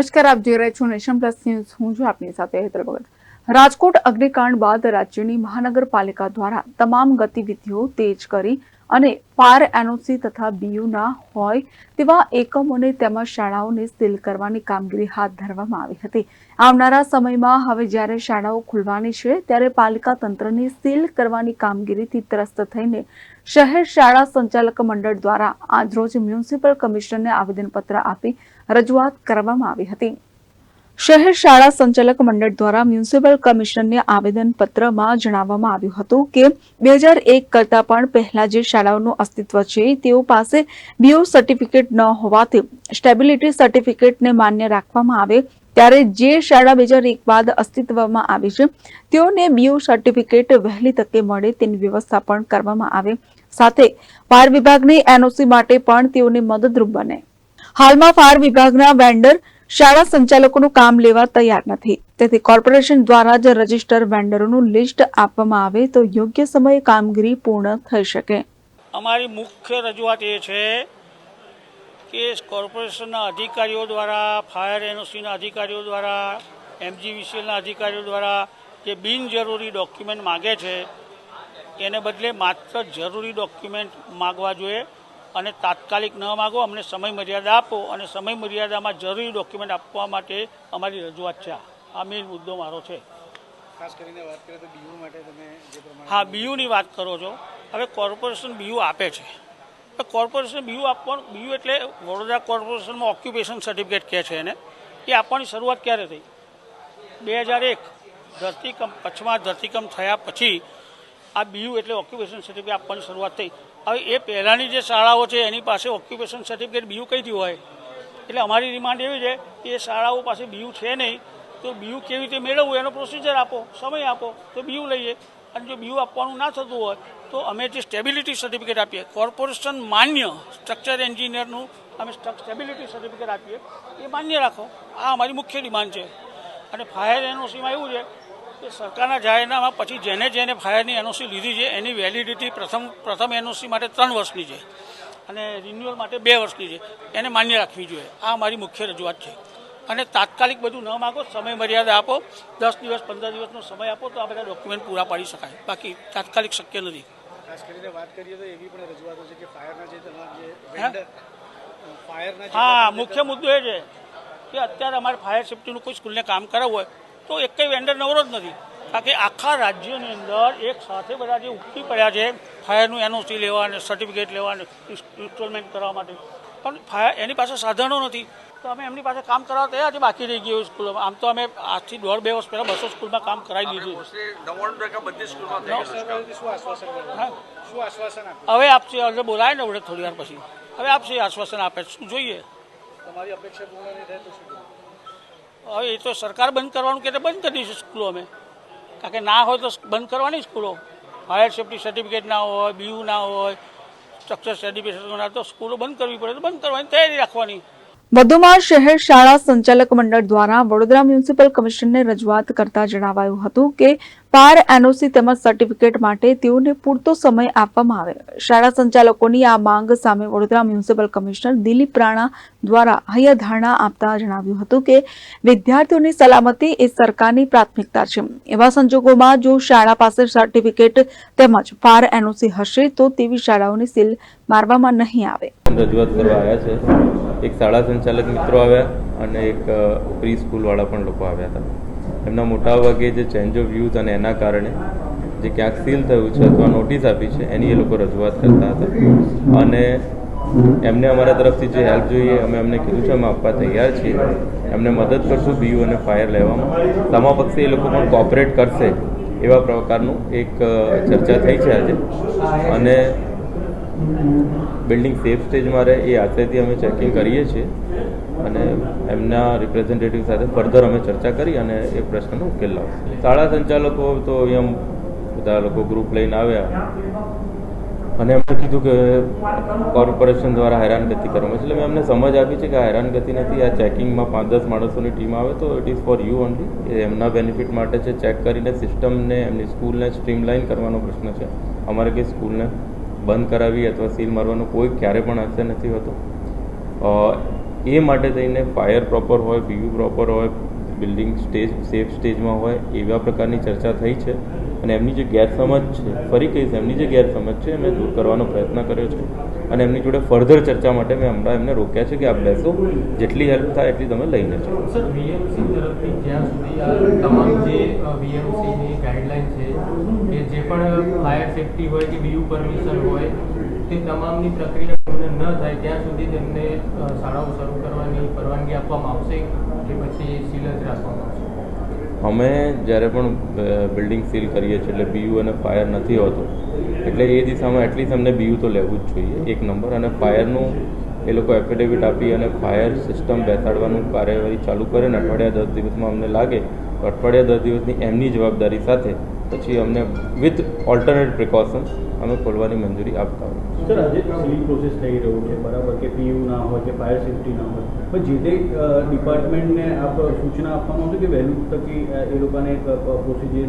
નમસ્કાર, આપ જોઈ રહ્યા છો નેશન પ્લસ ન્યૂઝ. હું છું આપની સાથે હેતલ ભગત. રાજકોટ અગ્નિકાંડ બાદ રાજ્યની મહાનગરપાલિકા દ્વારા તમામ ગતિવિધિઓ તેજ કરી અને ફાયર એનઓસી તથા બીયુના હોય તેવા એકમોને તેમજ શાળાઓને સીલ કરવાની કામગીરી હાથ ધરવામાં આવી હતી. આવનારા સમયમાં હવે જ્યારે શાળાઓ ખુલવાની છે, ત્યારે પાલિકા તંત્રને સીલ કરવાની કામગીરીથી ત્રસ્ત થઈને શહેર શાળા સંચાલક મંડળ દ્વારા આજરોજ મ્યુનિસિપલ કમિશનરને આવેદનપત્ર આપી રજૂઆત કરવામાં આવી હતી. શહેર શાળા સંચાલક મંડળ દ્વારા મ્યુનિસિપલ કમિશનરને આવેદનપત્રમાં જણાવવામાં આવ્યું હતું કે બે હજાર એક કરતાં પણ પહેલા જે શાળાઓનું અસ્તિત્વ છે, તેઓ પાસે બીઓ સર્ટિફિકેટ ન હોવાથી સ્ટેબિલિટી સર્ટિફિકેટને માન્ય રાખવામાં આવે ત્યારે જે શાળા બે હજાર એક બાદ અસ્તિત્વમાં આવી છે, તેઓને બીઓ સર્ટિફિકેટ વહેલી તકે મળે તેની વ્યવસ્થા પણ કરવામાં આવે. સાથે ફાયર વિભાગની એનઓસી માટે પણ તેઓને મદદરૂપ બને. હાલમાં ફાયર વિભાગના વેન્ડર શાળા સંચાલકોનું કામ લેવા તૈયાર નથી. તેથી કોર્પોરેશન દ્વારા જ રજિસ્ટર વેન્ડરોનું લિસ્ટ આપવામાં આવે તો યોગ્ય સમયે કામગીરી પૂર્ણ થઈ શકે. અમારી મુખ્ય રજૂઆત એ છે કે કોર્પોરેશનના અધિકારીઓ દ્વારા, ફાયર એનઓસીના અધિકારીઓ દ્વારા, એમજીવીસીએલના અધિકારીઓ દ્વારા જે બિનજરૂરી ડોક્યુમેન્ટ માગે છે, એને બદલે માત્ર જરૂરી ડોક્યુમેન્ટ માગવા જોઈએ. અને તાત્કાલિક ન માગો અમને સમય મર્યાદા આપો અને સમય મર્યાદામાં જરૂરી ડોક્યુમેન્ટ આપવા માટે અમારી રજૂઆત છે. આ. મેઇન મુદ્દો મારો છે. ખાસ કરીને વાત કરીએ તો બીયુ માટે તમે જે પ્રમાણે હા બીયુની વાત કરો છો. હવે કોર્પોરેશન બીયુ આપે છે. કોર્પોરેશન બીયુ આપવાનું બીયુ એટલે વડોદરા કોર્પોરેશનમાં ઓક્યુપેશન સર્ટિફિકેટ કહે છે એને. એ આપવાની શરૂઆત ક્યારે થઈ? બે હજાર એક ધરતીકંપ કચ્છમાં ધરતીકંપ થયા પછી આ બીયુ એટલે ઓક્યુપેશન સર્ટિફિકેટ આપવાની શરૂઆત થઈ. હવે એ પહેલાંની જે શાળાઓ છે, એની પાસે ઓક્યુપેશન સર્ટિફિકેટ બીયુ કઈથી હોય? એટલે અમારી ડિમાન્ડ એવી છે કે એ શાળાઓ પાસે બીયુ છે નહીં, તો બીયુ કેવી રીતે મેળવવું? એનો પ્રોસિજર આપો, સમય આપો, તો બીયુ લઈએ. અને જો બીયુ આપવાનું ના થતું હોય, તો અમે જે સ્ટેબિલિટી સર્ટિફિકેટ આપીએ. કોર્પોરેશન માન્ય સ્ટ્રક્ચર એન્જિનિયરનું અમે સ્ટેબિલિટી સર્ટિફિકેટ આપીએ. એ માન્ય રાખો. આ અમારી મુખ્ય ડિમાન્ડ છે. અને ફાયર એનઓસીમાં એવું છે સરકારના જાહેરનામા પછી જેને જેને ફાયરની એનઓસી લીધી છે એની વેલિડિટી પ્રથમ પ્રથમ એનઓસી માટે ત્રણ વર્ષની છે અને રિન્યુઅલ માટે બે વર્ષની છે. એને માન્ય રાખવી જોઈએ. આ મારી મુખ્ય રજૂઆત છે. અને તાત્કાલિક બધું ન માગો સમય મર્યાદા આપો. દસ દિવસ પંદર દિવસનો સમય આપો તો આ બધા ડોક્યુમેન્ટ પૂરા પાડી શકાય. બાકી તાત્કાલિક શક્ય નથી. ખાસ કરીને વાત કરીએ તો એવી પણ રજૂઆતો છે કે ફાયરના જે તમારા જે ફાયરના જે હા મુખ્ય મુદ્દો એ છે કે અત્યારે અમારે ફાયર સેફ્ટીનું કોઈ સ્કૂલને કામ કરાવવું હોય તો એક કંઈ વેન્ડર નવરો જ નથી કારણ કે આખા રાજ્યની અંદર એક સાથે બધા જે ઉપટી પડ્યા છે ફાયરનું એનઓસી લેવા અને સર્ટિફિકેટ લેવા અને ઇન્સ્ટોલમેન્ટ કરવા માટે પણ ફાયર એની પાસે સાધનો નથી તો અમે એમની પાસે કામ કરાવવા તૈયાર છે બાકી રહી ગયું સ્કૂલોમાં આમ તો અમે આજથી દોઢ બે વર્ષ પહેલાં બસો સ્કૂલમાં કામ કરાવી દીધું છે. નવ્વાણું ટકા બધી સ્કૂલમાં થઈ ગયું છે. સરકારથી શું આશ્વાસન મળ્યું? હા શું આશ્વાસન આપ્યું હવે આપશે એટલે બોલાય ને થોડી વાર પછી હવે આપશે આશ્વાસન આપે શું જોઈએ તમારી અપેક્ષા પૂર્ણ નહીં થાય તો શું કરવું? હવે એ તો સરકાર બંધ કરવાનું કે બંધ કરી દઈશું સ્કૂલો અમે. કારણ કે ના હોય તો બંધ કરવાની સ્કૂલો. ફાયર સેફ્ટી સર્ટિફિકેટ ના હોય બીયુ ના હોય સ્ટ્રક્ચર સર્ટિફિકેટ ના તો સ્કૂલો બંધ કરવી પડે તો બંધ કરવાની તૈયારી રાખવાની. વધુમાં શહેર શાળા સંચાલક મંડળ દ્વારા વડોદરા મ્યુનિસિપલ કમિશનને રજૂઆત કરતા જણાવાયું હતું કે પાર એનઓસી તેમજ સર્ટિફિકેટ માટે તેઓને પૂરતો સમય આપવામાં આવે. શાળા સંચાલકોની આ માંગ સામે વડોદરા મ્યુનિસિપલ કમિશનર દિલીપ રાણા દ્વારા હૈયાધારણા આપતા જણાવ્યું હતું કે વિદ્યાર્થીઓની સલામતી એ સરકારની પ્રાથમિકતા છે. એવા સંજોગોમાં જો શાળા પાસે સર્ટિફિકેટ તેમજ પાર એનઓસી હશે તો તેવી શાળાઓની સીલ મારવામાં નહીં આવે. રજૂઆત કરવા આવ્યા છે. એક શાળા સંચાલક મિત્રો આવ્યા અને એક પ્રી સ્કૂલવાળા પણ લોકો આવ્યા હતા. એમના મોટા ભાગે જે ચેન્જ ઓફ વ્યૂઝ અને એના કારણે જે ક્યાંક સીલ થયું છે અથવા નોટિસ આપી છે, એની એ લોકો રજૂઆત કરતા હતા. અને એમને અમારા તરફથી જે હેલ્પ જોઈએ, અમે એમને કીધું છે, અમે આપવા તૈયાર છીએ. એમને મદદ કરશું બીયુ અને ફાયર લેવામાં. તમામ પક્ષે એ લોકો પણ કોઓપરેટ કરશે એવા પ્રકારનું એક ચર્ચા થઈ છે આજે. અને બિલ્ડિંગ સેફ સ્ટેજમાં રહે એ આશયથી અમે ચેકિંગ કરીએ છીએ અને એમના રિપ્રેઝેન્ટેટિવ સાથે ફર્ધર અમે ચર્ચા કરી અને એ પ્રશ્નનો ઉકેલ લાવશું. શાળા સંચાલકો તો અહીંયા બધા લોકો ગ્રુપ લઈને આવ્યા અને એમણે કીધું કે કોર્પોરેશન દ્વારા હેરાનગતિ કરવામાં એટલે મેં એમને સમજ આપી છે કે આ હેરાનગતિ નથી, આ ચેકિંગમાં પાંચ દસ માણસોની ટીમ આવે તો it is for you only એ એમના બેનિફિટ માટે છે. ચેક કરીને સિસ્ટમને એમની સ્કૂલને સ્ટ્રીમલાઇન કરવાનો પ્રશ્ન છે. અમારે કંઈ સ્કૂલને બંધ કરાવી અથવા સીલ મારવાનો કોઈ ક્યારે પણ આશય નથી હોતો. એ માટે થઈને ફાયર પ્રોપર હોય બીયુ પ્રોપર હોય બિલ્ડિંગ સ્ટેજ સેફ સ્ટેજમાં હોય એવા પ્રકારની ચર્ચા થઈ છે અને એમની જે ગેરસમજ છે, ફરી કહીશ, એમની જે ગેરસમજ છે, મેં દૂર કરવાનો પ્રયત્ન કર્યો છે અને એમની જોડે ફર્ધર ચર્ચા માટે મેં હમણાં એમને રોક્યા છે કે આપ બેસો, જેટલી હેલ્પ થાય એટલી તમે લઈને જાઓ. સર વીએમસી તરફથી જ્યાં સુધી આ તમામ જે વીએમસીની ગાઈડલાઈન છે, કે જે પણ ફાયર સેફટી હોય કે બીયુ પરમિશન હોય, તે તમામની પ્રક્રિયા પૂર્ણ ન થાય ત્યાં સુધી તેમને શાળાઓ શરૂ કરવાની પરવાનગી આપવામાં આવશે કે પછી સીલ જ રાખવામાં આવશે? અમે જ્યારે પણ બિલ્ડિંગ સીલ કરીએ છીએ એટલે બીયુ અને ફાયર નથી હોતું, એટલે એ દિશામાં એટલીસ્ટ અમને બીયુ તો લેવું જ જોઈએ, એક નંબર અને ફાયરનું એ લોકો એફિડેવિટ આપી અને ફાયર સિસ્ટમ બેસાડવાનું કાર્યવાહી ચાલુ કરે ને અઠવાડિયા દસ દિવસમાં અમને લાગે, તો અઠવાડિયા દસ દિવસની એમની જવાબદારી સાથે પછી અમને વિથ ઓલ્ટરનેટ પ્રિકોશન્સ અમે ખોલવાની મંજૂરી આપતા હોય. સર આજે સિવિલ પ્રોસેસ થઈ રહ્યું છે. બરાબર કે પીયુ ના હોય કે ફાયર સેફ્ટી ના હોય. પણ જે તે ડિપાર્ટમેન્ટને આપ સૂચના આપવામાં આવશે કે વહેલું તકી એ લોકોને પ્રોસિજર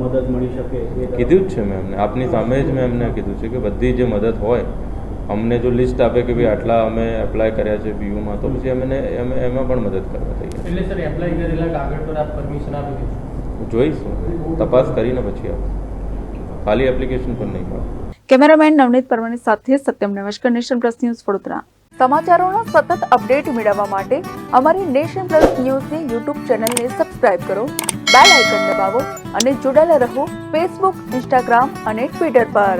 મદદ મળી શકે? એ કીધું જ છે મેં એમને. આપની સામે જ મેં એમને કીધું છે કે બધી જે મદદ હોય અમને જો લિસ્ટ આપે કે ભાઈ આટલા અમે એપ્લાય કર્યા છે પીયુમાં તો પછી અમને અમે એમાં પણ મદદ કરવા તૈયાર એટલે સર એપ્લાય કરેલા કાગળ પર આપ પરમિશન આપી છીએ. જોઈશું, તપાસ કરીને પછી ખાલી એપ્લિકેશન પણ નહીં મળે. કેમેરામેન નવનીત પરમાની સાથે સત્યમ નમસ્કાર, નેશન પ્લસ ન્યૂઝ વડોદરા. સમાચારોના સતત અપડેટ મેળવવા માટે અમારી નેશન પ્લસ ન્યૂઝની યુટ્યુબ ચેનલને સબસ્ક્રાઇબ કરો, બેલ આઇકન દબાવો અને જોડાયેલા રહો ફેસબુક, ઇન્સ્ટાગ્રામ અને ટ્વિટર પર.